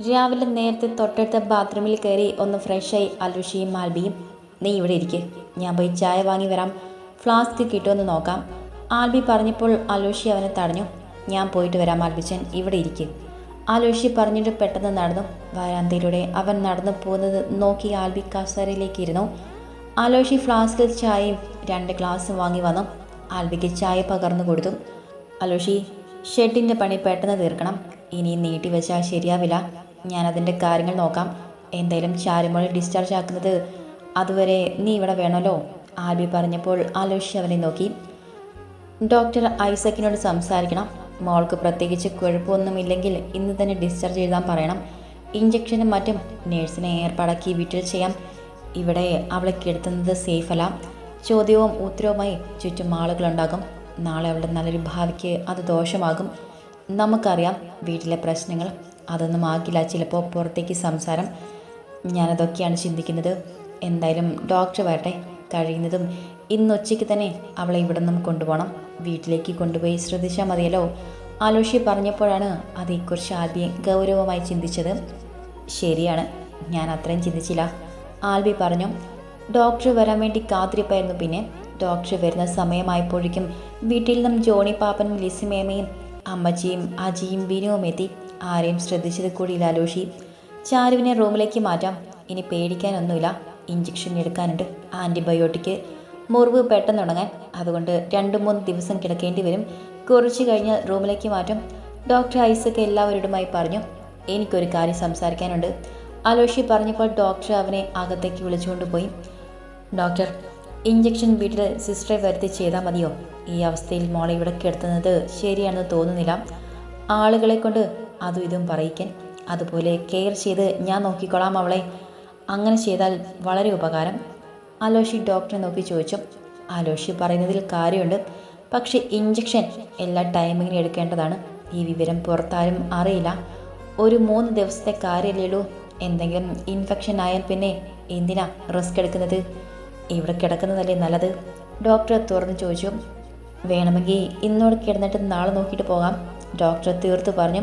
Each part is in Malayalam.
രാവിലെ നേരത്തെ തൊട്ടടുത്ത ബാത്റൂമിൽ കയറി ഒന്ന് ഫ്രഷായി അലുഷിയും മാൽബിയും നീ ഇവിടെ ഇരിക്കെ ഞാൻ പോയി ചായ വാങ്ങി വരാം ഫ്ലാസ്ക് കിട്ടുമെന്ന് നോക്കാം. ആൽബി പറഞ്ഞപ്പോൾ അലോഷി അവനെ തടഞ്ഞു. ഞാൻ പോയിട്ട് വരാം ആൽബിച്ചൻ ഇവിടെ ഇരിക്കെ. ആലോഷി പറഞ്ഞിട്ട് പെട്ടെന്ന് നടന്നു. വരാന്തയിലൂടെ അവൻ നടന്നു പോകുന്നത് നോക്കി ആൽബി കസേരയിലേക്ക് ഇരുന്നു ഫ്ലാസ്കിൽ ചായയും രണ്ട് ഗ്ലാസും വാങ്ങി വന്നു. ആൽബിക്ക് ചായ പകർന്നു കൊടുത്തു. അലോഷി ഷെഡിന്റെ പണി പെട്ടെന്ന് തീർക്കണം. ഇനി നീട്ടി വെച്ചാൽ ശരിയാവില്ല. ഞാൻ അതിന്റെ കാര്യങ്ങൾ നോക്കാം. എന്തായാലും ചാരുമോളെ ഡിസ്ചാർജ് ആക്കുന്നത് അതുവരെ നീ ഇവിടെ വേണമല്ലോ? ആൽബി പറഞ്ഞപ്പോൾ അലോഷി അവനെ നോക്കി. ഡോക്ടർ ഐസക്കിനോട് സംസാരിക്കണം. മോൾക്ക് പ്രത്യേകിച്ച് കുഴപ്പമൊന്നുമില്ലെങ്കിൽ ഇന്ന് തന്നെ ഡിസ്ചാർജ് എഴുതാൻ പറയണം. ഇഞ്ചക്ഷനും മറ്റും നേഴ്സിനെ ഏർപ്പാടാക്കി വീട്ടിൽ ചെയ്യാം. ഇവിടെ അവളെ കിടത്തുന്നത് സേഫല്ല ചോദ്യവും ഉത്തരവുമായി ചുറ്റും ആളുകളുണ്ടാകും. നാളെ അവളുടെ നല്ലൊരു ഭാവിക്ക് അത് ദോഷമാകും. നമുക്കറിയാം വീട്ടിലെ പ്രശ്നങ്ങൾ. അതൊന്നും ആക്കില്ല. ചിലപ്പോൾ പുറത്തേക്ക് സംസാരം ഞാനതൊക്കെയാണ് ചിന്തിക്കുന്നത്. എന്തായാലും ഡോക്ടർ വരട്ടെ. കഴിയുന്നതും ഇന്ന് ഉച്ചയ്ക്ക് തന്നെ അവളെ ഇവിടെ നിന്നും കൊണ്ടുപോകണം വീട്ടിലേക്ക് കൊണ്ടുപോയി ശ്രദ്ധിച്ചാൽ മതിയല്ലോ. ആലോഷി പറഞ്ഞപ്പോഴാണ് അതേക്കുറിച്ച് ആൽബിയെ ഗൗരവമായി ചിന്തിച്ചത്. ശരിയാണ് ഞാൻ അത്രയും ചിന്തിച്ചില്ല. ആൽബി പറഞ്ഞു ഡോക്ടർ വരാൻ വേണ്ടി കാത്തിരിപ്പായിരുന്നു പിന്നെ. ഡോക്ടർ വരുന്ന സമയമായപ്പോഴേക്കും വീട്ടിൽ നിന്നും ജോണി പാപ്പനും ലിസിമേമയും അമ്മച്ചിയും അജിയും ബിനുവും എത്തി. ആരെയും ശ്രദ്ധിച്ചത് കൂടിയില്ല ലോഷി ചാരുവിനെ റൂമിലേക്ക് മാറ്റാം. ഇനി പേടിക്കാനൊന്നുമില്ല. ഇഞ്ചക്ഷൻ എടുക്കാനുണ്ട്. ആന്റിബയോട്ടിക് മുറിവ് പെട്ടെന്ന് തുടങ്ങാൻ അതുകൊണ്ട് രണ്ട് മൂന്ന് ദിവസം കിടക്കേണ്ടി വരും. കുറച്ച് കഴിഞ്ഞ് റൂമിലേക്ക് മാറ്റും. ഡോക്ടർ ഐസക് എല്ലാവരോടുമായി പറഞ്ഞു. എനിക്കൊരു കാര്യം സംസാരിക്കാനുണ്ട്. അലോഷി പറഞ്ഞപ്പോൾ ഡോക്ടർ അവനെ അകത്തേക്ക് വിളിച്ചുകൊണ്ട് പോയി. ഡോക്ടർ ഇഞ്ചക്ഷൻ വീട്ടിൽ സിസ്റ്ററെ വരുത്തി ചെയ്താൽ മതിയോ? ഈ അവസ്ഥയിൽ മോളെ ഇവിടെ കിടത്തുന്നത് ശരിയാണെന്ന് തോന്നുന്നില്ല. ആളുകളെ കൊണ്ട് അതും ഇതും പറയിക്കൻ. അതുപോലെ കെയർ ചെയ്ത് ഞാൻ നോക്കിക്കോളാം അവളെ. അങ്ങനെ ചെയ്താൽ വളരെ ഉപകാരം. ആലോഷി ഡോക്ടറെ നോക്കി ചോദിച്ചു. ആലോഷി പറയുന്നതിൽ കാര്യമുണ്ട്. പക്ഷേ ഇഞ്ചക്ഷൻ എല്ലാ ടൈമിങ്ങിനും എടുക്കേണ്ടതാണ്. ഈ വിവരം പുറത്താരും അറിയില്ല. ഒരു മൂന്ന് ദിവസത്തെ കാര്യമല്ലേയുള്ളൂ എന്തെങ്കിലും ഇൻഫെക്ഷൻ ആയാൽ പിന്നെ എന്തിനാ റിസ്ക് എടുക്കുന്നത്? ഇവിടെ കിടക്കുന്നതല്ലേ നല്ലത്? ഡോക്ടറെ തുറന്ന് ചോദിച്ചു. വേണമെങ്കിൽ ഇന്നോട് കിടന്നിട്ട് നാളെ നോക്കിയിട്ട് പോകാം. ഡോക്ടറെ തീർത്ത് പറഞ്ഞു.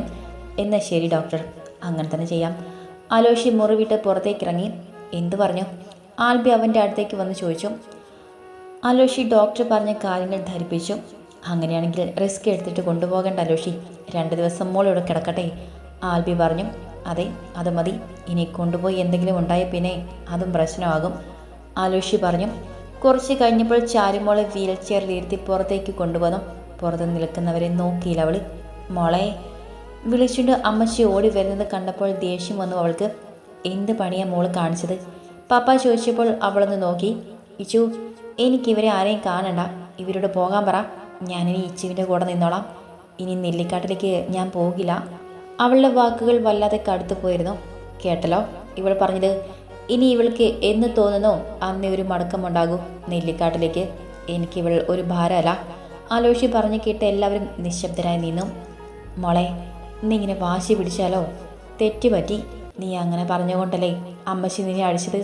എന്നാൽ ശരി ഡോക്ടർ. അങ്ങനെ തന്നെ ചെയ്യാം. അലോഷി മുറിവിട്ട് പുറത്തേക്കിറങ്ങി എന്തു പറഞ്ഞു? ആൽബി അവന്റെ അടുത്തേക്ക് വന്ന് ചോദിച്ചു. അലോഷി ഡോക്ടർ പറഞ്ഞ കാര്യങ്ങൾ ധരിപ്പിച്ചു. അങ്ങനെയാണെങ്കിൽ റിസ്ക് എടുത്തിട്ട് കൊണ്ടുപോകേണ്ട അലോഷി. രണ്ട് ദിവസം മോളിവിടെ കിടക്കട്ടെ. ആൽബി പറഞ്ഞു അതെ അത് മതി. ഇനി കൊണ്ടുപോയി എന്തെങ്കിലും ഉണ്ടായ പിന്നെ അതും പ്രശ്നമാകും. ആലോഷി പറഞ്ഞു കുറച്ച് കഴിഞ്ഞപ്പോൾ ചാരുമോളെ വീൽ ചെയറിൽ ഇരുത്തി പുറത്തേക്ക് കൊണ്ടുവന്നു. പുറത്ത് നിൽക്കുന്നവരെ നോക്കിയില്ല അവൾ മോളെ വിളിച്ചുകൊണ്ട് അമ്മച്ചി ഓടി വരുന്നത് കണ്ടപ്പോൾ ദേഷ്യം വന്നു അവൾക്ക്. എന്ത് പണിയാ മോൾ കാണിച്ചത്? പപ്പ ചോദിച്ചപ്പോൾ അവളൊന്ന് നോക്കി. ഇച്ചു എനിക്കിവരെ ആരെയും കാണണ്ട. ഇവരോട് പോകാൻ പറ. ഞാനിനി ഇച്ചുവിന്റെ കൂടെ നിന്നോളാം. ഇനി നെല്ലിക്കാട്ടിലേക്ക് ഞാൻ പോകില്ല. അവളുടെ വാക്കുകൾ വല്ലാതെ കടുത്തു പോയിരുന്നു. കേട്ടല്ലോ ഇവൾ പറഞ്ഞത്. ഇനി ഇവൾക്ക് എന്ന് തോന്നുന്നോ? അന്നേ ഒരു മടക്കമുണ്ടാകൂ നെല്ലിക്കാട്ടിലേക്ക്. എനിക്കിവൾ ഒരു ഭാരമല്ല. ആലോചിച്ച് പറഞ്ഞു കേട്ട് എല്ലാവരും നിശബ്ദരായി നിന്നു. മോളെ നീ ഇങ്ങനെ വാശി പിടിച്ചാലോ? തെറ്റുപറ്റി. നീ അങ്ങനെ പറഞ്ഞുകൊണ്ടല്ലേ അമ്മച്ചി നിന്നെ അടിച്ചത്?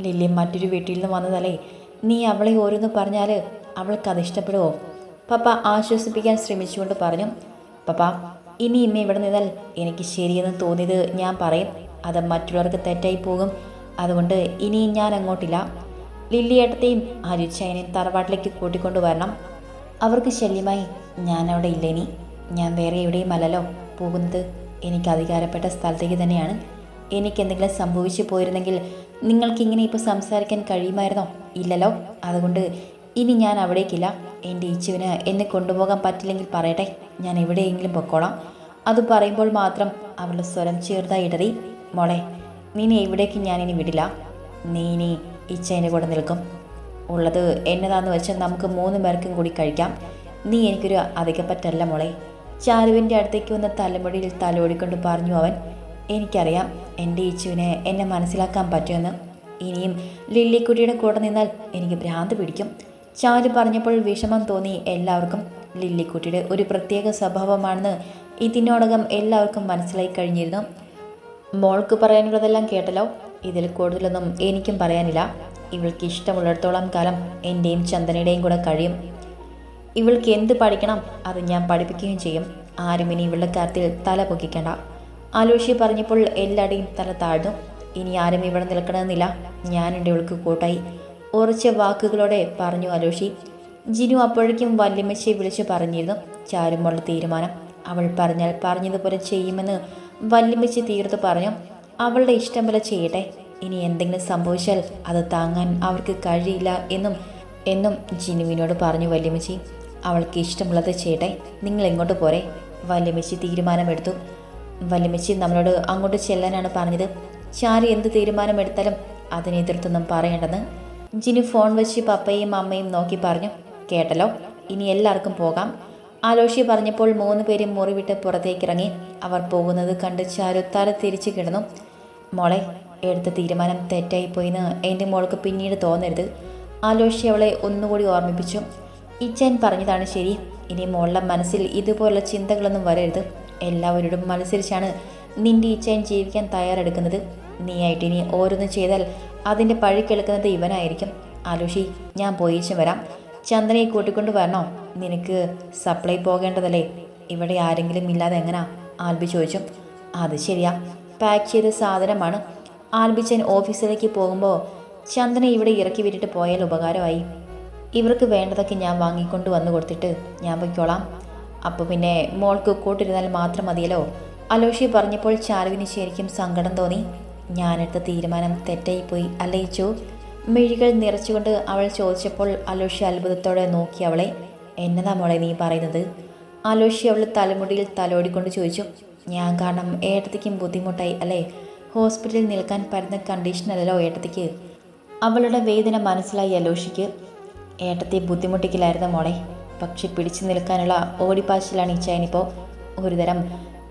ലില്ലി മറ്റൊരു വീട്ടിൽ നിന്ന് വന്നതല്ലേ? നീ അവളെ ഓരോന്ന് പറഞ്ഞാൽ അവൾക്കത് ഇഷ്ടപ്പെടുമോ പപ്പ ആശ്വസിപ്പിക്കാൻ ശ്രമിച്ചുകൊണ്ട് പറഞ്ഞു. പപ്പ ഇനി ഇമ്മ ഇവിടെ നിന്നാൽ എനിക്ക് ശരിയെന്ന് തോന്നിയത് ഞാൻ പറയും. അത് മറ്റുള്ളവർക്ക് തെറ്റായി പോകും. അതുകൊണ്ട് ഇനിയും ഞാൻ അങ്ങോട്ടില്ല. ലില്ലിയേട്ടത്തെയും അരുച്ചയനെയും തറവാട്ടിലേക്ക് കൂട്ടിക്കൊണ്ടു വരണം അവർക്ക് ശല്യമായി ഞാൻ അവിടെ ഇല്ലേനി. ഞാൻ വേറെ എവിടെയും അല്ലല്ലോ. പോകുന്നത്. എനിക്ക് അധികാരപ്പെട്ട സ്ഥലത്തേക്ക് തന്നെയാണ്. എനിക്ക് എന്തെങ്കിലും സംഭവിച്ചു പോയിരുന്നെങ്കിൽ നിങ്ങൾക്ക് ഇങ്ങനെ ഇപ്പോൾ സംസാരിക്കാൻ കഴിയുമായിരുന്നോ? ഇല്ലല്ലോ. അതുകൊണ്ട് ഇനി ഞാൻ അവിടേക്കില്ല. എന്റെ ഈച്ചുവിന് എന്നെ കൊണ്ടുപോകാൻ പറ്റില്ലെങ്കിൽ പറയട്ടെ. ഞാൻ എവിടെയെങ്കിലും പൊക്കോളാം. അത് പറയുമ്പോൾ മാത്രം അവളുടെ സ്വരം ചെറുതായി ഇടറി. മോളെ നീനെ എവിടേക്ക് ഞാനിനി വിടില്ല. നീ ഇനി ഇച്ചേന്റെ കൂടെ നിൽക്കും. ഉള്ളത് എന്നതാന്ന് വെച്ചാൽ നമുക്ക് മൂന്ന് പേർക്കും കൂടി കഴിക്കാം. നീ എനിക്കൊരു അധികപ്പറ്റല്ല മോളെ. ചാരുവിന്റെ അടുത്തേക്ക് വന്ന തലമുടിയിൽ തലോടിക്കൊണ്ട് പറഞ്ഞു അവൻ എനിക്കറിയാം എന്റെ ഈച്ചുവിനെ എന്നെ മനസ്സിലാക്കാൻ പറ്റുമെന്ന്. ഇനിയും ലില്ലിക്കുട്ടിയുടെ കൂടെ നിന്നാൽ എനിക്ക് ഭ്രാന്ത് പിടിക്കും. ചാരു പറഞ്ഞപ്പോൾ വിഷമം തോന്നി എല്ലാവർക്കും. ലില്ലിക്കുട്ടിയുടെ ഒരു പ്രത്യേക സ്വഭാവമാണെന്ന് ഇതിനോടകം എല്ലാവർക്കും മനസ്സിലായി കഴിഞ്ഞിരുന്നു. മോൾക്ക് പറയാനുള്ളതെല്ലാം കേട്ടല്ലോ. ഇതിൽ കൂടുതലൊന്നും എനിക്കും പറയാനില്ല. ഇവൾക്ക് ഇഷ്ടമുള്ളിടത്തോളം കാലം എന്റെയും ചന്ദനയുടെയും കൂടെ കഴിയും. ഇവൾക്ക് എന്ത് പഠിക്കണം അത് ഞാൻ പഠിപ്പിക്കുകയും ചെയ്യും. ആരും ഇനി ഇവളുടെ കാര്യത്തിൽ തല പൊക്കിക്കണ്ട. ആലോഷി പറഞ്ഞപ്പോൾ എല്ലാവരുടെയും തല താഴ്ന്നു. ഇനി ആരും ഇവിടെ നിൽക്കണമെന്നില്ല. ഞാനുണ്ട് ഇവൾക്ക് കൂട്ടായി. ഉറച്ച വാക്കുകളോടെ പറഞ്ഞു അലോഷി ജിനു അപ്പോഴേക്കും വല്യമ്മച്ചയെ വിളിച്ച് പറഞ്ഞിരുന്നു. ചാരുമുള്ള തീരുമാനം. അവൾ പറഞ്ഞാൽ പറഞ്ഞതുപോലെ ചെയ്യുമെന്ന് വല്യമ്മച്ചി തീർത്ത് പറഞ്ഞു. അവളുടെ ഇഷ്ടം പോലെ ചെയ്യട്ടെ. ഇനി എന്തെങ്കിലും സംഭവിച്ചാൽ അത് താങ്ങാൻ അവർക്ക് കഴിയില്ല എന്നും എന്നും ജിനുവിനോട് പറഞ്ഞു വല്യമ്മച്ചി. അവൾക്ക് ഇഷ്ടമുള്ളത് ചെയ്യട്ടെ. നിങ്ങൾ എങ്ങോട്ട് പോരെ? വല്യമ്മച്ചി തീരുമാനമെടുത്തു. വല്യമ്മച്ചി നമ്മളോട് അങ്ങോട്ട് ചെല്ലാനാണ് പറഞ്ഞത്. ചാരി എന്ത് തീരുമാനമെടുത്താലും അതിനെ എതിർത്തൊന്നും പറയേണ്ടെന്ന്. ജിനു ഫോൺ വെച്ച് പപ്പയും അമ്മയും നോക്കി പറഞ്ഞു. കേട്ടല്ലോ ഇനി എല്ലാവർക്കും പോകാം. ആലോഷി പറഞ്ഞപ്പോൾ മൂന്ന് പേരും മുറിവിട്ട് പുറത്തേക്ക് ഇറങ്ങി അവർ പോകുന്നത് കണ്ട് ചാരുത്താല തല തിരിച്ചു കിടന്നു. മോളെ എടുത്ത തീരുമാനം തെറ്റായിപ്പോയിന്ന് എന്റെ മോൾക്ക് പിന്നീട് തോന്നരുത്. ആലോഷി അവളെ ഒന്നുകൂടി ഓർമ്മിപ്പിച്ചു. ഇച്ചൻ പറഞ്ഞതാണ് ശരി. ഇനി മോളുടെ മനസ്സിൽ ഇതുപോലുള്ള ചിന്തകളൊന്നും വരരുത്. എല്ലാവരോടും മത്സരിച്ചാണ് നിന്റെ ഇച്ചൻ ജീവിക്കാൻ തയ്യാറെടുക്കുന്നത്. നീയായിട്ട് ഇനി ഓരോന്നും ചെയ്താൽ അതിന്റെ പഴി കേൾക്കുന്നത് ഇവനായിരിക്കും. ആലോഷി ഞാൻ പോയിച്ചും വരാം. ചന്ദ്രനെ കൂട്ടിക്കൊണ്ട് വരണോ? നിനക്ക് സപ്ലൈ പോകേണ്ടതല്ലേ? ഇവിടെ ആരെങ്കിലും ഇല്ലാതെ എങ്ങനാ? ആൽബി ചോദിച്ചു. അത് ശരിയാ. പാക്ക് ചെയ്ത സാധനമാണ്. ആൽബിച്ചൻ ഓഫീസിലേക്ക് പോകുമ്പോൾ ചന്ദന ഇവിടെ ഇറക്കി വിട്ടിട്ട് പോയാൽ ഉപകാരമായി. ഇവർക്ക് വേണ്ടതൊക്കെ ഞാൻ വാങ്ങിക്കൊണ്ട് വന്നു കൊടുത്തിട്ട് ഞാൻ പൊയ്ക്കോളാം. അപ്പോൾ പിന്നെ മോൾക്ക് കൂട്ടിരുന്നാൽ മാത്രം മതിയല്ലോ. അലോഷി പറഞ്ഞപ്പോൾ ചാരുവിന് ശരിക്കും സങ്കടം തോന്നി. ഞാനെടുത്ത തീരുമാനം തെറ്റായിപ്പോയി അല്ലയിച്ചു. മിഴികൾ നിറച്ചുകൊണ്ട് അവൾ ചോദിച്ചപ്പോൾ അലോഷി അത്ഭുതത്തോടെ നോക്കി അവളെ. എന്നതാ മോളെ നീ പറയുന്നത്? അലോഷി അവൾ തലമുടിയിൽ തലോടിക്കൊണ്ട് ചോദിച്ചു. ഞാൻ കാരണം ഏട്ടത്തിക്കും ബുദ്ധിമുട്ടായി അല്ലേ? ഹോസ്പിറ്റലിൽ നിൽക്കാൻ പറ്റുന്ന കണ്ടീഷനല്ലോ ഏട്ടത്തിക്ക്? അവളുടെ വേദന മനസ്സിലായി അലോഷിക്ക്. ഏട്ടത്തെ ബുദ്ധിമുട്ടിക്കില്ലായിരുന്നു മോളെ. പക്ഷെ പിടിച്ചു നിൽക്കാനുള്ള ഓടിപ്പാച്ചിലാണ് ഇച്ചായനിപ്പോൾ ഒരുതരം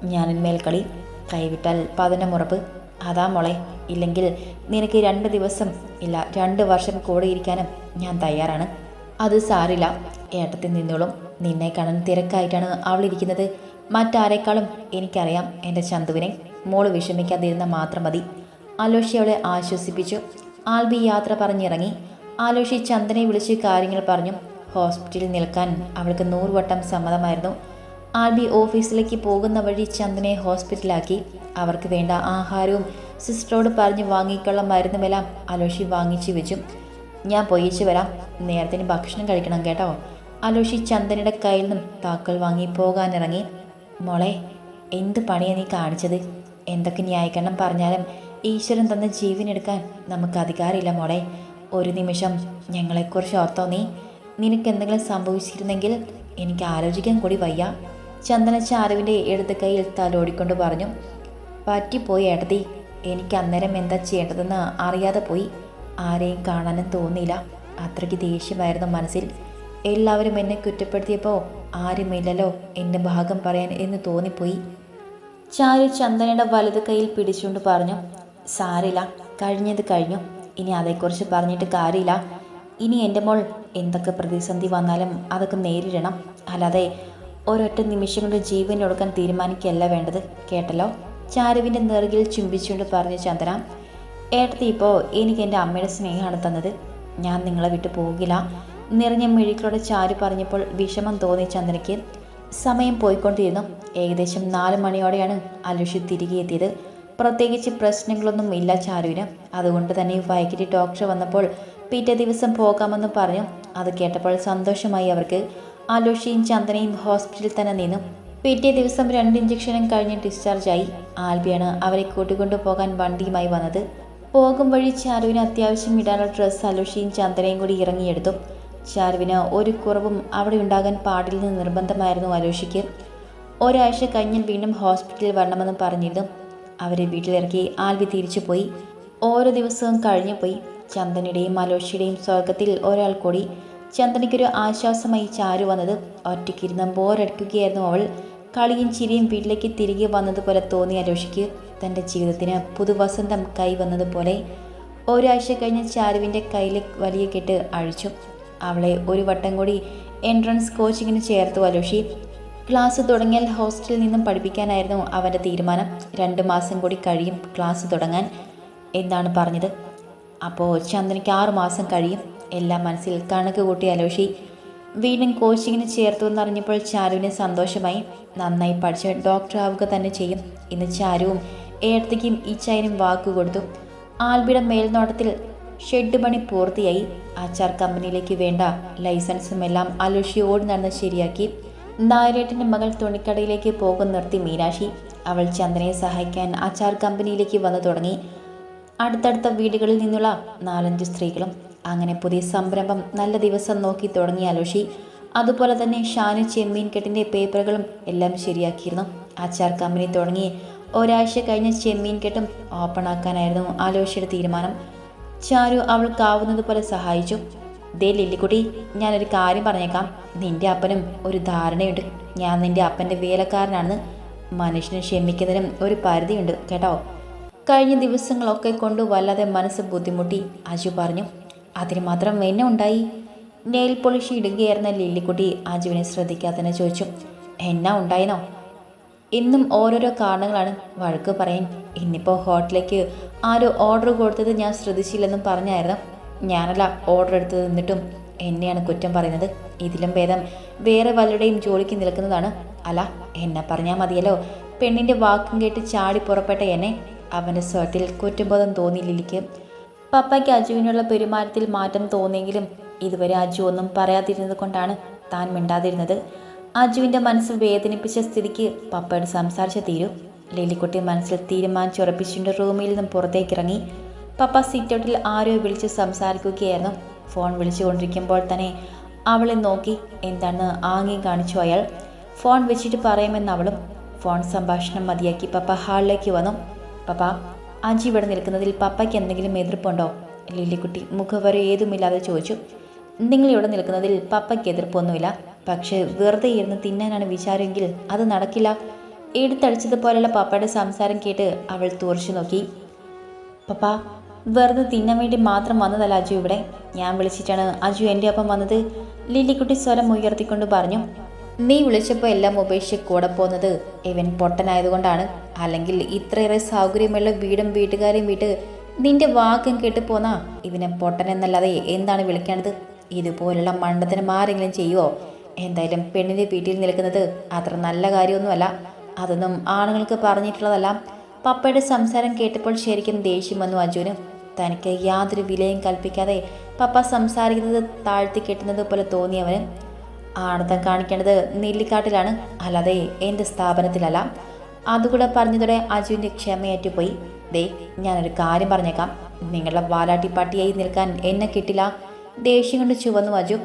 ഞാനിന്മേൽ കളി. കൈവിട്ടാൽ പതനമുറപ്പ് അതാ മോളെ ഇല്ലെങ്കിൽ നിനക്ക് രണ്ട് ദിവസം ഇല്ല രണ്ട് വർഷം കൂടെ ഇരിക്കാനും ഞാൻ തയ്യാറാണ്. അത് സാരില്ല. ഏട്ടത്തിൽ നിന്നോളും. നിന്നെ കാണാൻ തിരക്കായിട്ടാണ് അവളിരിക്കുന്നത് മറ്റാരേക്കാളും എനിക്കറിയാം എന്റെ ചന്തുവിനെ. മോൾ വിഷമിക്കാതിരുന്ന മാത്രം മതി. അലോഷ്യവളെ ആശ്വസിപ്പിച്ചു. ആൽബി യാത്ര പറഞ്ഞിറങ്ങി. ആലോഷി ചന്ദനെ വിളിച്ച് കാര്യങ്ങൾ പറഞ്ഞു. ഹോസ്പിറ്റലിൽ നിൽക്കാൻ അവൾക്ക് നൂറുവട്ടം സമ്മതമായിരുന്നു. ആൽബി ഓഫീസിലേക്ക് പോകുന്ന വഴി ചന്ദനെ ഹോസ്പിറ്റലാക്കി അവർക്ക് വേണ്ട ആഹാരവും സിസ്റ്ററോട് പറഞ്ഞ് വാങ്ങിക്കുള്ള മരുന്നുമെല്ലാം അലോഷി വാങ്ങിച്ചു വെച്ചു. ഞാൻ പൊയ്ച്ചു വരാം. നേരത്തിന് ഭക്ഷണം കഴിക്കണം കേട്ടോ. അലോഷി ചന്ദനയുടെ കയ്യിൽ നിന്നും താക്കൾ വാങ്ങി പോകാനിറങ്ങി. മോളെ എന്ത് പണിയാണ് നീ കാണിച്ചത്? എന്തൊക്കെ ന്യായീകരണം പറഞ്ഞാലും ഈശ്വരൻ തന്ന ജീവനെടുക്കാൻ നമുക്ക് അധികാരമില്ല മോളെ. ഒരു നിമിഷം ഞങ്ങളെക്കുറിച്ച് ഓർത്തോ നീ? നിനക്ക് എന്തെങ്കിലും സംഭവിച്ചിരുന്നെങ്കിൽ എനിക്ക് ആലോചിക്കാൻ കൂടി വയ്യ. ചന്ദന ചാരുവിന്റെ ഇടത് കൈയിൽ തലോടിക്കൊണ്ട് പറഞ്ഞു പറ്റിപ്പോയി ഏട്ടതി എനിക്ക് അന്നേരം എന്താ ചെയ്യേണ്ടതെന്ന് അറിയാതെ പോയി. ആരെയും കാണാനും തോന്നിയില്ല. അത്രയ്ക്ക് ദേഷ്യമായിരുന്നു മനസ്സിൽ. എല്ലാവരും എന്നെ കുറ്റപ്പെടുത്തിയപ്പോൾ ആരുമില്ലല്ലോ എന്റെ ഭാഗം പറയാൻ എന്ന് തോന്നിപ്പോയി. ചാരു ചന്ദനയുടെ വലത് കയ്യിൽ പിടിച്ചുകൊണ്ട് പറഞ്ഞു സാരില്ല കഴിഞ്ഞത് കഴിഞ്ഞു. ഇനി അതേക്കുറിച്ച് പറഞ്ഞിട്ട് കാര്യമില്ല. ഇനി എന്റെ മോൾ എന്തൊക്കെ പ്രതിസന്ധി വന്നാലും അതൊക്കെ നേരിടണം. അല്ലാതെ ഒരൊറ്റ നിമിഷം കൊണ്ട് ജീവൻ കൊടുക്കാൻ തീരുമാനിക്കുകയല്ല വേണ്ടത്. കേട്ടല്ലോ? ചാരുവിന്റെ നെറുകിൽ ചുംബിച്ചുകൊണ്ട് പറഞ്ഞു ചന്ദന ഏട്ടത്തി ഇപ്പോൾ എനിക്ക് എന്റെ അമ്മയുടെ സ്നേഹമാണ് തന്നത്. ഞാൻ നിങ്ങളെ വിട്ടു പോകില്ല. നിറഞ്ഞ മിഴിക്കളോട് ചാരു പറഞ്ഞപ്പോൾ വിഷമം തോന്നി ചന്ദനയ്ക്ക്. സമയം പോയിക്കൊണ്ടിരുന്നു. ഏകദേശം നാല് മണിയോടെയാണ് അലുഷി തിരികെ എത്തിയത്. പ്രത്യേകിച്ച് പ്രശ്നങ്ങളൊന്നും ഇല്ല ചാരുവിന്. അതുകൊണ്ട് തന്നെ വൈകിട്ട് ഡോക്ടർ വന്നപ്പോൾ പിറ്റേ ദിവസം പോകാമെന്ന് പറഞ്ഞു. അത് കേട്ടപ്പോൾ സന്തോഷമായി അവർക്ക്. ആലോഷിയും ചന്ദനയും ഹോസ്പിറ്റലിൽ തന്നെ നിന്നു. പിറ്റേ ദിവസം രണ്ട് ഇഞ്ചക്ഷനും കഴിഞ്ഞ് ഡിസ്ചാർജായി ആൽബിയാണ് അവരെ കൂട്ടിക്കൊണ്ടു പോകാൻ വണ്ടിയുമായി വന്നത്. പോകും വഴി ചാരുവിന് അത്യാവശ്യം ഇടാനുള്ള ഡ്രസ്സ് അലോഷിയും ചന്ദനയും കൂടി ഇറങ്ങിയെടുത്തു. ചാരുവിന് ഒരു കുറവും അവിടെ ഉണ്ടാകാൻ പാടില്ലെന്ന് നിർബന്ധമായിരുന്നു അലോഷിക്ക് ഒരാഴ്ച കഴിഞ്ഞാൽ വീണ്ടും ഹോസ്പിറ്റലിൽ വരണമെന്ന് പറഞ്ഞിരുന്നു. അവരെ വീട്ടിലിറക്കി ആൽവി തിരിച്ചുപോയി. ഓരോ ദിവസവും കഴിഞ്ഞു പോയി. ചന്ദനയുടെയും മലോഷിയുടെയും സ്വർഗത്തിൽ ഒരാൾ കൂടി. ചന്ദനയ്ക്കൊരു ആശ്വാസമായി ചാരു വന്നത് ഒറ്റയ്ക്കിരുന്ന് ബോറടിക്കുകയായിരുന്നു അവൾ. കളിയും ചിരിയും വീട്ടിലേക്ക് തിരികെ വന്നതുപോലെ തോന്നി അലോഷിക്ക് തന്റെ ജീവിതത്തിന് പുതുവസന്തം കൈവന്നതുപോലെ ഒരാഴ്ച കഴിഞ്ഞ് ചാരുവിന്റെ കയ്യിലെ വലിയ കെട്ട് അഴിച്ചു. അവളെ ഒരു വട്ടം കൂടി എൻട്രൻസ് കോച്ചിങ്ങിന് ചേർത്തു അലോഷി ക്ലാസ് തുടങ്ങിയാൽ ഹോസ്റ്റലിൽ നിന്നും പഠിപ്പിക്കാനായിരുന്നു അവന്റെ തീരുമാനം. രണ്ട് മാസം കൂടി കഴിയും ക്ലാസ് തുടങ്ങാൻ എന്നാണ് പറഞ്ഞത്. അപ്പോൾ ചന്ദനയ്ക്ക് ആറ് മാസം കഴിയും. എല്ലാം മനസ്സിൽ കണക്ക് കൂട്ടി അലോഷി. വീണ്ടും കോച്ചിങ്ങിന് ചേർത്തു എന്നറിഞ്ഞപ്പോൾ ചാരുവിന് സന്തോഷമായി. നന്നായി പഠിച്ച് ഡോക്ടർ ആവുക തന്നെ ചെയ്യും. ഇന്ന് ചാരുവും ഏടത്തേക്കും ഇച്ചായനും വാക്ക് കൊടുത്തു. ആൽബിയുടെ മേൽനോട്ടത്തിൽ ഷെഡ് പണി പൂർത്തിയായി. അച്ചാർ കമ്പനിയിലേക്ക് വേണ്ട ലൈസൻസും എല്ലാം അലോഷി ഓടി നടന്ന് ശരിയാക്കി. നായരേട്ടന്റെ മകൾ തുണിക്കടയിലേക്ക് പോകും നിർത്തി മീനാക്ഷി. അവൾ ചന്ദനയെ സഹായിക്കാൻ അച്ചാർ കമ്പനിയിലേക്ക് വന്നു തുടങ്ങി. അടുത്തടുത്ത വീടുകളിൽ നിന്നുള്ള നാലഞ്ച് സ്ത്രീകളും അങ്ങനെ പുതിയ സംരംഭം നല്ല ദിവസം നോക്കി തുടങ്ങി അലോഷി. അതുപോലെ തന്നെ ഷാനു ചെമ്മീൻ കെട്ടിന്റെ പേപ്പറുകളും എല്ലാം ശരിയാക്കിയിരുന്നു. അച്ചാർ കമ്പനി തുടങ്ങി. ഒരാഴ്ച കഴിഞ്ഞ് ചെമ്മീൻ കെട്ടും ഓപ്പൺ ആക്കാനായിരുന്നു ആലോഷിയുടെ തീരുമാനം. ചാരു അവൾക്കാവുന്നത് പോലെ സഹായിച്ചു. ദേ ലില്ലിക്കുട്ടി ഞാനൊരു കാര്യം പറഞ്ഞേക്കാം. നിന്റെ അപ്പനും ഒരു ധാരണയുണ്ട്. ഞാൻ നിന്റെ അപ്പന്റെ വേലക്കാരനാണെന്ന് മനുഷ്യനെ ക്ഷമിക്കുന്നതിനും ഒരു പരിധിയുണ്ട് കേട്ടോ? കഴിഞ്ഞ ദിവസങ്ങളൊക്കെ കൊണ്ട് വല്ലാതെ മനസ്സ് ബുദ്ധിമുട്ടി അജു പറഞ്ഞു. അതിന് മാത്രം എന്നെ ഉണ്ടായി? നെയിൽ പോളിഷ് ഇടുകയായിരുന്ന ലില്ലിക്കുട്ടി അജുവിനെ ശ്രദ്ധിക്കാതെ തന്നെ ചോദിച്ചു. എന്നാ ഉണ്ടായിനോ? ഇന്നും ഓരോരോ കാരണങ്ങളാണ് വഴക്ക് പറയാൻ. ഇന്നിപ്പോൾ ഹോട്ടലിലേക്ക് ആരോ ഓർഡർ കൊടുത്തത് ഞാൻ ശ്രദ്ധിച്ചില്ലെന്നും പറഞ്ഞായിരുന്നു. ഞാനല്ല ഓർഡർ എടുത്ത് നിന്നിട്ടും എന്നെയാണ് കുറ്റം പറയുന്നത്. ഇതിലും ഭേദം വേറെ വല്ലരുടെയും ജോലിക്ക് നിൽക്കുന്നതാണ്. അല്ല എന്നെ പറഞ്ഞാൽ മതിയല്ലോ. പെണ്ണിന്റെ വാക്കും കേട്ട് ചാടി പുറപ്പെട്ട എന്നെ അവന്റെ സ്വരത്തിൽ കുറ്റബോധം തോന്നിയില്ലിക്ക്. ലിലിക്ക് പപ്പയ്ക്ക് അജുവിനുള്ള പെരുമാറ്റത്തിൽ മാറ്റം തോന്നിയെങ്കിലും ഇതുവരെ അജു ഒന്നും പറയാതിരുന്നത് കൊണ്ടാണ് താൻ മിണ്ടാതിരുന്നത്. അജുവിന്റെ മനസ്സ് വേദനിപ്പിച്ച സ്ഥിതിക്ക് പപ്പയോട് സംസാരിച്ച തീരൂ. ലില്ലിക്കുട്ടി മനസ്സിൽ തീരുമാനിച്ചുറപ്പിച്ചിട്ട് റൂമിൽ നിന്നും പുറത്തേക്കിറങ്ങി. പപ്പ സിറ്റൗട്ടിൽ ആരോ വിളിച്ച് സംസാരിക്കുകയായിരുന്നു. ഫോൺ വിളിച്ചുകൊണ്ടിരിക്കുമ്പോൾ തന്നെ അവളെ നോക്കി എന്താണെന്ന് ആംഗ്യം കാണിച്ചു അയാൾ. ഫോൺ വെച്ചിട്ട് പറയുമെന്ന് അവളും ഫോൺ സംഭാഷണം മതിയാക്കി പപ്പ ഹാളിലേക്ക് വന്നു. പപ്പ അജി ഇവിടെ നിൽക്കുന്നതിൽ പപ്പയ്ക്ക് എന്തെങ്കിലും എതിർപ്പുണ്ടോ? ലില്ലിക്കുട്ടി മുഖവരെ ഏതുമില്ലാതെ ചോദിച്ചു. നിങ്ങൾ ഇവിടെ നിൽക്കുന്നതിൽ പപ്പയ്ക്ക് എതിർപ്പൊന്നുമില്ല. പക്ഷേ വെറുതെ ഇരുന്ന് തിന്നാനാണ് വിചാരമെങ്കിൽ അത് നടക്കില്ല. എടുത്തടിച്ചതുപോലെയുള്ള പപ്പയുടെ സംസാരം കേട്ട് അവൾ തുറച്ചു നോക്കി. പപ്പ വെറുതെ തിന്നാൻ വേണ്ടി മാത്രം വന്നതല്ല അജു ഇവിടെ. ഞാൻ വിളിച്ചിട്ടാണ് അജു എന്റെ ഒപ്പം വന്നത്. ലില്ലിക്കുട്ടി സ്വരം ഉയർത്തിക്കൊണ്ട് പറഞ്ഞു നീ വിളിച്ചപ്പോൾ എല്ലാം ഉപേക്ഷിച്ച് കൂടെ പോകുന്നത് ഇവൻ പൊട്ടനായതുകൊണ്ടാണ്. അല്ലെങ്കിൽ ഇത്രയേറെ സൗകര്യമുള്ള വീടും വീട്ടുകാരെയും വിട്ട് നിന്റെ വാക്കും കേട്ട് പോന്നാ? ഇവനെ പൊട്ടൻ എന്നല്ലാതെ എന്താണ് വിളിക്കേണ്ടത്? ഇതുപോലുള്ള മണ്ടത്തിന് ആരെങ്കിലും ചെയ്യുമോ എന്തായാലും പെണ്ണിന്റെ വീട്ടിൽ നിൽക്കുന്നത് അത്ര നല്ല കാര്യമൊന്നുമല്ല. അതൊന്നും ആണുങ്ങൾക്ക് പറഞ്ഞിട്ടുള്ളതല്ല. പപ്പയുടെ സംസാരം കേട്ടപ്പോൾ ശരിക്കും ദേഷ്യം വന്നു അജുവിന്. തനിക്ക് യാതൊരു വിലയും കൽപ്പിക്കാതെ പപ്പ സംസാരിക്കുന്നത് താഴ്ത്തി കെട്ടുന്നത് പോലെ തോന്നിയവന് ആണത്തം കാണിക്കേണ്ടത് നെല്ലിക്കാട്ടിലാണ്. അല്ലാതെ എന്റെ സ്ഥാപനത്തിലല്ല. അതുകൂടെ പറഞ്ഞതോടെ അജുവിന്റെ ക്ഷമയേറ്റുപോയി. ദേ ഞാനൊരു കാര്യം പറഞ്ഞേക്കാം. നിങ്ങളുടെ വാലാട്ടിപ്പാട്ടിയായി നിൽക്കാൻ എന്നെ കിട്ടില്ല. ദേഷ്യം കൊണ്ട് ചുവന്നു അജു.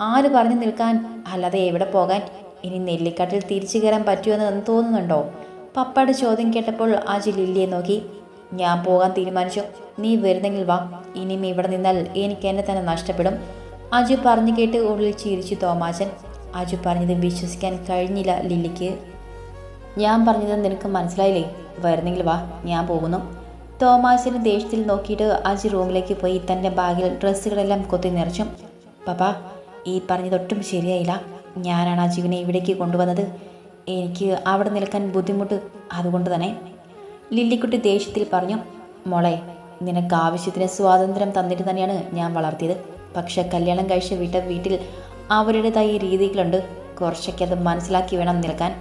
ആര് പറഞ്ഞു നിൽക്കാൻ? അല്ലാതെ എവിടെ പോകാൻ? ഇനി നെല്ലിക്കാട്ടിൽ തിരിച്ചു കയറാൻ പറ്റുമെന്ന് തോന്നുന്നുണ്ടോ? പപ്പയുടെ ചോദ്യം കേട്ടപ്പോൾ അജു ലില്ലിയെ നോക്കി. ഞാൻ പോകാൻ തീരുമാനിച്ചു. നീ വരുന്നെങ്കിൽ വാ. ഇനിയും ഇവിടെ നിന്നാൽ എനിക്ക് എന്നെ തന്നെ നഷ്ടപ്പെടും. അജു പറഞ്ഞു കേട്ട് ഉള്ളിൽ ചിരിച്ചു തോമാച്ചൻ. അജു പറഞ്ഞത് വിശ്വസിക്കാൻ കഴിഞ്ഞില്ല ലില്ലിക്ക്. ഞാൻ പറഞ്ഞത് നിനക്ക് മനസ്സിലായില്ലേ? വരുന്നെങ്കിൽ വാ ഞാൻ പോകുന്നു. തോമാസിന് ദേഷ്യത്തിൽ നോക്കിയിട്ട് അജി റൂമിലേക്ക് പോയി തന്റെ ബാഗിൽ ഡ്രസ്സുകളെല്ലാം കൊത്തി നിറച്ചു. പപ്പ ഈ പറഞ്ഞതൊട്ടും ശരിയായില്ല. ഞാനാണ് അജുവിനെ ഇവിടേക്ക് കൊണ്ടുവന്നത്. എനിക്ക് അവിടെ നിൽക്കാൻ ബുദ്ധിമുട്ട് അതുകൊണ്ട് തന്നെ. ലില്ലിക്കുട്ടി ദേഷ്യത്തിൽ പറഞ്ഞു മോളെ നിനക്ക് ആവശ്യത്തിന് സ്വാതന്ത്ര്യം തന്നിട്ട് തന്നെയാണ് ഞാൻ വളർത്തിയത്. പക്ഷെ കല്യാണം കഴിച്ച വീട്ട വീട്ടിൽ അവരുടേതായ രീതികളുണ്ട്. കുറച്ചൊക്കെ അത് മനസ്സിലാക്കി വേണം നിൽക്കാൻ.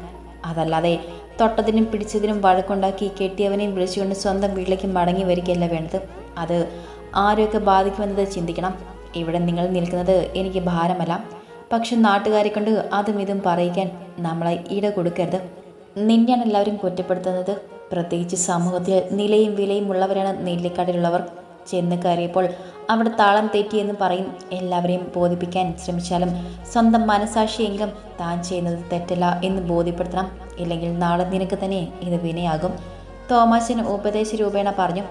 അതല്ലാതെ തൊട്ടതിനും പിടിച്ചതിനും വഴക്കുണ്ടാക്കി കെട്ടിയവനെയും വിളിച്ചുകൊണ്ട് സ്വന്തം വീട്ടിലേക്ക് മടങ്ങി വരികയല്ല വേണ്ടത്. അത് ആരെയൊക്കെ ബാധിക്കുമെന്നത് ചിന്തിക്കണം. ഇവിടെ നിങ്ങൾ നിൽക്കുന്നത് എനിക്ക് ഭാരമല്ല. പക്ഷെ നാട്ടുകാരെ കൊണ്ട് അതും ഇതും പറയിക്കാൻ നമ്മളെ ഇട കൊടുക്കരുത് നിന്നെയാണ് എല്ലാവരും കുറ്റപ്പെടുത്തുന്നത്. പ്രത്യേകിച്ച് സമൂഹത്തിൽ നിലയും വിലയും ഉള്ളവരാണ് നെല്ലിക്കാടിലുള്ളവർ ചെന്ന് കയറിയപ്പോൾ അവിടെ താളം തെറ്റിയെന്ന് പറയും. എല്ലാവരെയും ബോധിപ്പിക്കാൻ ശ്രമിച്ചാലും സ്വന്തം മനസാക്ഷിയെങ്കിലും താൻ ചെയ്യുന്നത് തെറ്റല്ല എന്ന് ബോധ്യപ്പെടുത്തണം. ഇല്ലെങ്കിൽ നാളെ നിനക്ക് തന്നെ ഇത് വിനയാകും. തോമാച്ചൻ ഉപദേശ രൂപേണ പറഞ്ഞു.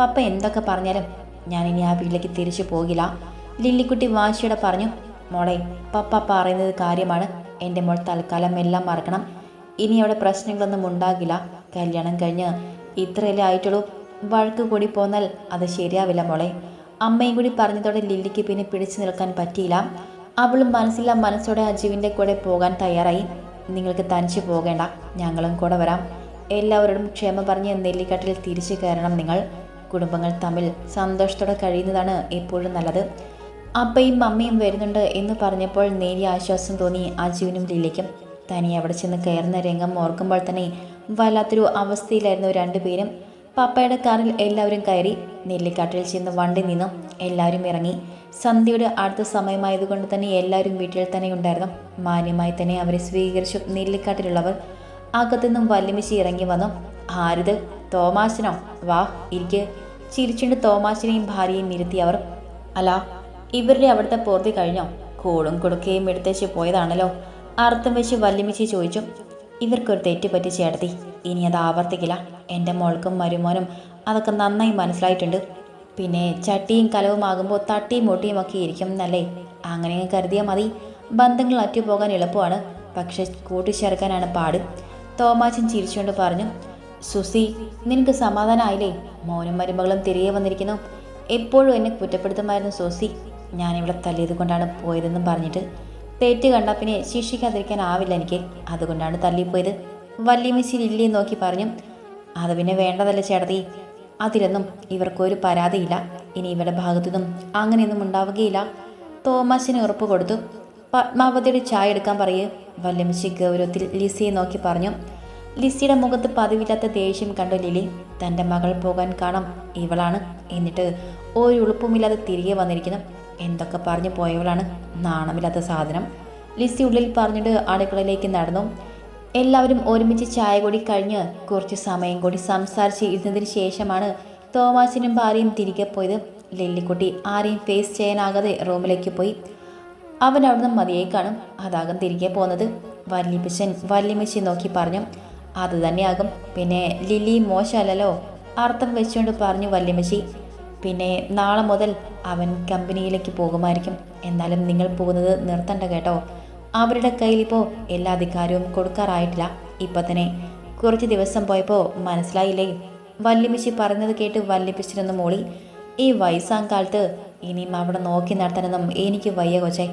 പപ്പ എന്തൊക്കെ പറഞ്ഞാലും ഞാൻ ഇനി ആ വീട്ടിലേക്ക് തിരിച്ചു പോകില്ല. ലില്ലിക്കുട്ടി വാശിയുടെ പറഞ്ഞു. മോളെ പപ്പ പറയുന്നത് കാര്യമാണ്. എന്റെ മോൾ തൽക്കാലം എല്ലാം മറക്കണം. ഇനി അവിടെ പ്രശ്നങ്ങളൊന്നും ഉണ്ടാകില്ല. കല്യാണം കഴിഞ്ഞ് ഇത്രയല്ലേ ആയിട്ടുള്ളൂ. വഴക്ക് കൂടി പോന്നാൽ അത് ശരിയാവില്ല മോളെ. അമ്മയും കൂടി പറഞ്ഞതോടെ ലില്ലിക്ക് പിന്നെ പിടിച്ചു നിൽക്കാൻ പറ്റിയില്ല. അവളും മനസ്സില്ല മനസ്സോടെ അജീവിന്റെ കൂടെ പോകാൻ തയ്യാറായി. നിങ്ങൾക്ക് തനിച്ച് പോകേണ്ട. ഞങ്ങളും കൂടെ വരാം. എല്ലാവരോടും ക്ഷമ പറഞ്ഞ് നെല്ലിക്കാട്ടിൽ തിരിച്ചു കയറണം നിങ്ങൾ. കുടുംബങ്ങൾ തമ്മിൽ സന്തോഷത്തോടെ കഴിയുന്നതാണ് എപ്പോഴും നല്ലത്. അപ്പയും അമ്മയും വരുന്നുണ്ട് എന്ന് പറഞ്ഞപ്പോൾ നേരിയ ആശ്വാസം തോന്നി അജുവിനും ലില്ലിക്കും. തനി അവിടെ ചെന്ന് കയറുന്ന രംഗം ഓർക്കുമ്പോൾ തന്നെ വല്ലാത്തൊരു അവസ്ഥയിലായിരുന്നു രണ്ടുപേരും. പപ്പയുടെ കാറിൽ എല്ലാവരും കയറി നെല്ലിക്കാട്ടിൽ ചെന്ന് വണ്ടി നിന്നും എല്ലാവരും ഇറങ്ങി. സന്ധ്യയുടെ അടുത്ത സമയമായതുകൊണ്ട് തന്നെ എല്ലാവരും വീട്ടിൽ തന്നെ ഉണ്ടായിരുന്നു. മാന്യമായി തന്നെ അവരെ സ്വീകരിച്ചു നെല്ലിക്കാട്ടിലുള്ളവർ. അകത്തുനിന്നും വല്യമിശി ഇറങ്ങി വന്നു. ആരിത്? തോമാശനോ വാ ഇരിക്ക്. ചിരിച്ചുകൊണ്ട് തോമാശനെയും ഭാര്യയും ഇരുത്തി അവർ. അല്ല ഇവരുടെ അവിടുത്തെ പൂർത്തി കഴിഞ്ഞോ? കൂടും കൊടുക്കുകയും എടുത്തേച്ച് പോയതാണല്ലോ. അർത്ഥം വെച്ച് വല്യമിച്ചി ചോദിച്ചു ഇവർക്കൊരു തെറ്റ് പറ്റി ചേട്ടത്തി. ഇനി അത് ആവർത്തിക്കില്ല. എന്റെ മോൾക്കും മരുമോനും അതൊക്കെ നന്നായി മനസ്സിലായിട്ടുണ്ട്. പിന്നെ ചട്ടിയും കലവുമാകുമ്പോൾ തട്ടിയും മുട്ടിയും ഒക്കെ ഇരിക്കും എന്നല്ലേ? അങ്ങനെ കരുതിയാൽ മതി. ബന്ധങ്ങൾ അറ്റുപോകാൻ എളുപ്പമാണ്. പക്ഷെ കൂട്ടിച്ചേർക്കാനാണ് പാട്. തോമാച്ചൻ ചിരിച്ചുകൊണ്ട് പറഞ്ഞു സുസി നിനക്ക് സമാധാനമായില്ലേ മോനും മരുമകളും തിരികെ വന്നിരിക്കുന്നു. എപ്പോഴും എന്നെ കുറ്റപ്പെടുത്തുമായിരുന്നു സുസി. ഞാനിവിടെ തല്ലിയത് കൊണ്ടാണ് പോയതെന്നും പറഞ്ഞിട്ട്. തെറ്റ് കണ്ട പിന്നെ ശിക്ഷിക്കാതിരിക്കാനാവില്ല എനിക്ക്. അതുകൊണ്ടാണ് തല്ലിപ്പോയത് വല്യമിച്ചി ഇല്ലേ നോക്കി പറഞ്ഞു അത് പിന്നെ വേണ്ടതല്ല ചേട്ടത്തി. അതിലൊന്നും ഇവർക്കൊരു പരാതിയില്ല. ഇനി ഇവരുടെ ഭാഗത്തുനിന്നും അങ്ങനെയൊന്നും ഉണ്ടാവുകയില്ല. തോമസിന് ഉറപ്പ് കൊടുത്തു. പത്മാവതിയുടെ ചായ എടുക്കാൻ പറയേ വല്യമിച്ചി ഗൗരവത്തിൽ ലിസിയെ നോക്കി പറഞ്ഞു. ലിസിയുടെ മുഖത്ത് പതിവില്ലാത്ത ദേഷ്യം കണ്ടു ലിലി തന്റെ മകൾ പോകാൻ കാണാം. ഇവളാണ്. എന്നിട്ട് ഒരു ഉളുപ്പുമില്ലാതെ തിരികെ വന്നിരിക്കുന്നു. എന്തൊക്കെ പറഞ്ഞു പോയവളാണ് നാണമില്ലാത്ത സാധനം. ലിസി ഉള്ളിൽ പറഞ്ഞിട്ട് അടുക്കളയിലേക്ക് നടന്നു. എല്ലാവരും ഒരുമിച്ച് ചായ കൂടി കഴിഞ്ഞ് കുറച്ച് സമയം കൂടി സംസാരിച്ച് ഇരുന്നതിന് ശേഷമാണ് തോമാസിനും ഭാര്യയും തിരികെ പോയത്. ലില്ലിക്കുട്ടി ആരെയും ഫേസ് ചെയ്യാനാകാതെ റൂമിലേക്ക് പോയി. അവൻ അവിടുന്ന് മതിയായി കാണും. അതാകും തിരികെ പോകുന്നത് വല്യപ്പച്ചൻ വല്യമ്മച്ചി നോക്കി പറഞ്ഞു. അത് തന്നെയാകും. പിന്നെ ലില്ലി മോശമല്ലല്ലോ അർത്ഥം വെച്ചുകൊണ്ട് പറഞ്ഞു വല്യമ്മച്ചി. പിന്നെ നാളെ മുതൽ അവൻ കമ്പനിയിലേക്ക് പോകുമായിരിക്കും. എന്നാലും നിങ്ങൾ പോകുന്നത് നിർത്തണ്ട കേട്ടോ. അവരുടെ കയ്യിൽ ഇപ്പോൾ എല്ലാ അധികാരവും കൊടുക്കാറായിട്ടില്ല. ഇപ്പം തന്നെ കുറച്ച് ദിവസം പോയപ്പോൾ മനസ്സിലായില്ലേ? വല്യമ്മച്ചി പറഞ്ഞത് കേട്ട് വല്യപ്പിച്ചിരുന്ന മോളി. ഈ വയസ്സാം കാലത്ത് ഇനിയും അവിടെ നോക്കി നടത്താനൊന്നും എനിക്ക് വയ്യ കൊച്ചേ.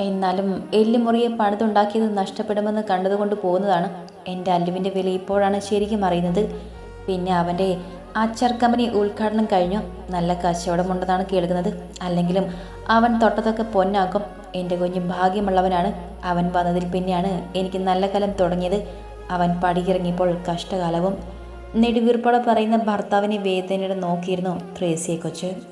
എന്നാലും എല്ലുമുറിയെ പണിതുണ്ടാക്കിയത് നഷ്ടപ്പെടുമെന്ന് കണ്ടതുകൊണ്ട് പോകുന്നതാണ് എന്റെ അല്ലുവിന്റെ വില ഇപ്പോഴാണ് ശരിക്കും അറിയുന്നത്. പിന്നെ അവന്റെ അച്ചാർ കമ്പനി ഉദ്ഘാടനം കഴിഞ്ഞു. നല്ല കച്ചവടമുണ്ടെന്നാണ് കേൾക്കുന്നത്. അല്ലെങ്കിലും അവൻ തൊട്ടതൊക്കെ പൊന്നാക്കും. എന്റെ കുഞ്ഞ് ഭാഗ്യമുള്ളവനാണ്. അവൻ വന്നതിൽ പിന്നെയാണ് എനിക്ക് നല്ല കാലം തുടങ്ങിയത്. അവൻ പടിയിറങ്ങിയപ്പോൾ കഷ്ടകാലവും നെടുവീർപ്പോടെ പറയുന്ന ഭർത്താവിനെ വേദനയുടെ നോക്കിയിരുന്നു ത്രേസിയെ കൊച്ച്.